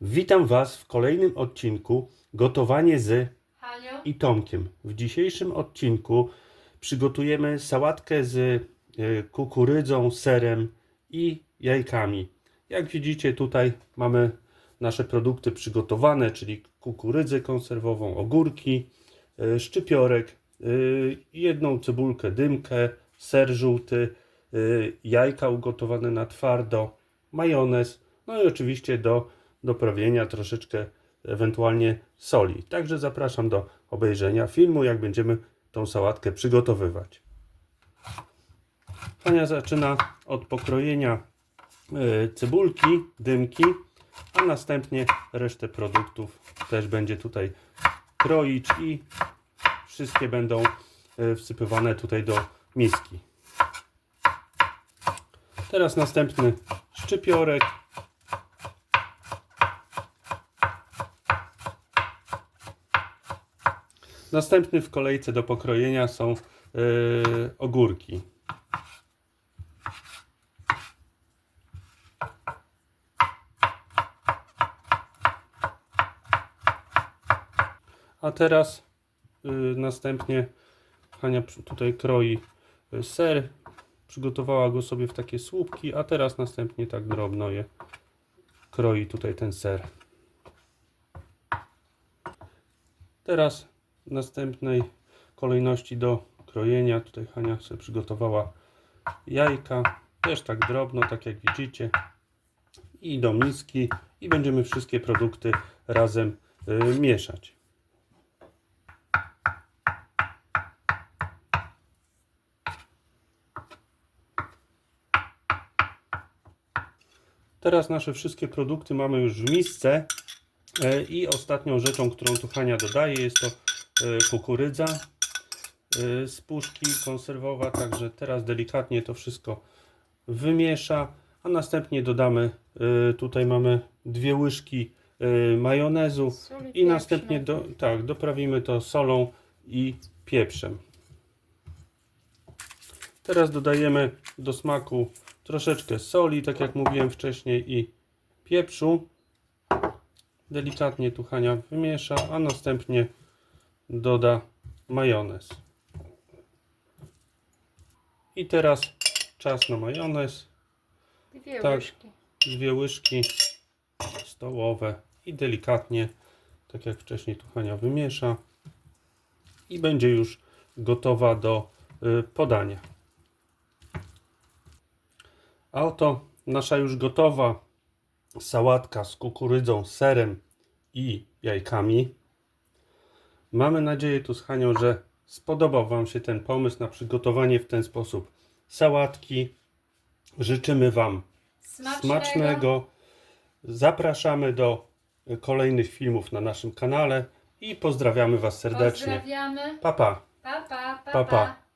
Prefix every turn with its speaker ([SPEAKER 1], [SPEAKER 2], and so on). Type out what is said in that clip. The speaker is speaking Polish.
[SPEAKER 1] Witam Was w kolejnym odcinku Gotowanie z i Tomkiem. W dzisiejszym odcinku przygotujemy sałatkę z e, kukurydzą, serem i jajkami. Jak widzicie tutaj mamy nasze produkty przygotowane, czyli kukurydzę konserwową, ogórki, e, szczypiorek, e, jedną cebulkę dymkę, ser żółty, jajka ugotowane na twardo, majonez, no i oczywiście do doprawienia troszeczkę ewentualnie soli. Także zapraszam do obejrzenia filmu, jak będziemy tą sałatkę przygotowywać. Hania zaczyna od pokrojenia e, cebulki, dymki, a następnie resztę produktów też będzie tutaj kroić i wszystkie będą e, wsypywane tutaj do miski. Teraz następny szczypiorek. Następny w kolejce do pokrojenia są yy, ogórki. A teraz yy, następnie Hania tutaj kroi y, ser. Przygotowała go sobie w takie słupki, a teraz następnie tak drobno je kroi tutaj ten ser. Teraz następnej kolejności do krojenia. Tutaj Hania sobie przygotowała jajka, też tak drobno, tak jak widzicie. I do miski i będziemy wszystkie produkty razem y, mieszać. Teraz nasze wszystkie produkty mamy już w misce. E, I ostatnią rzeczą, którą tu Hania dodaje, jest to kukurydza e, z puszki konserwowa. Także teraz delikatnie to wszystko wymiesza, a następnie dodamy, e, tutaj mamy dwie łyżki majonezu
[SPEAKER 2] i
[SPEAKER 1] i następnie do, tak, doprawimy to solą i pieprzem. Teraz dodajemy do smaku troszeczkę soli, tak jak mówiłem wcześniej, i pieprzu. Delikatnie tu Hania wymiesza, a następnie doda majonez. I teraz czas na majonez.
[SPEAKER 2] Dwie
[SPEAKER 1] tak.
[SPEAKER 2] łyżki.
[SPEAKER 1] Dwie łyżki stołowe i delikatnie, tak jak wcześniej tu Hania wymiesza. I będzie już gotowa do y, podania. A oto nasza już gotowa sałatka z kukurydzą, serem i jajkami. Mamy nadzieję tu z Hanią, że spodobał Wam się ten pomysł na przygotowanie w ten sposób sałatki. Życzymy Wam
[SPEAKER 2] Smacznego.
[SPEAKER 1] smacznego. Zapraszamy do kolejnych filmów na naszym kanale i pozdrawiamy Was serdecznie.
[SPEAKER 2] Pozdrawiamy.
[SPEAKER 1] Pa
[SPEAKER 2] pa. Pa, pa,
[SPEAKER 1] pa, Pa,
[SPEAKER 2] pa.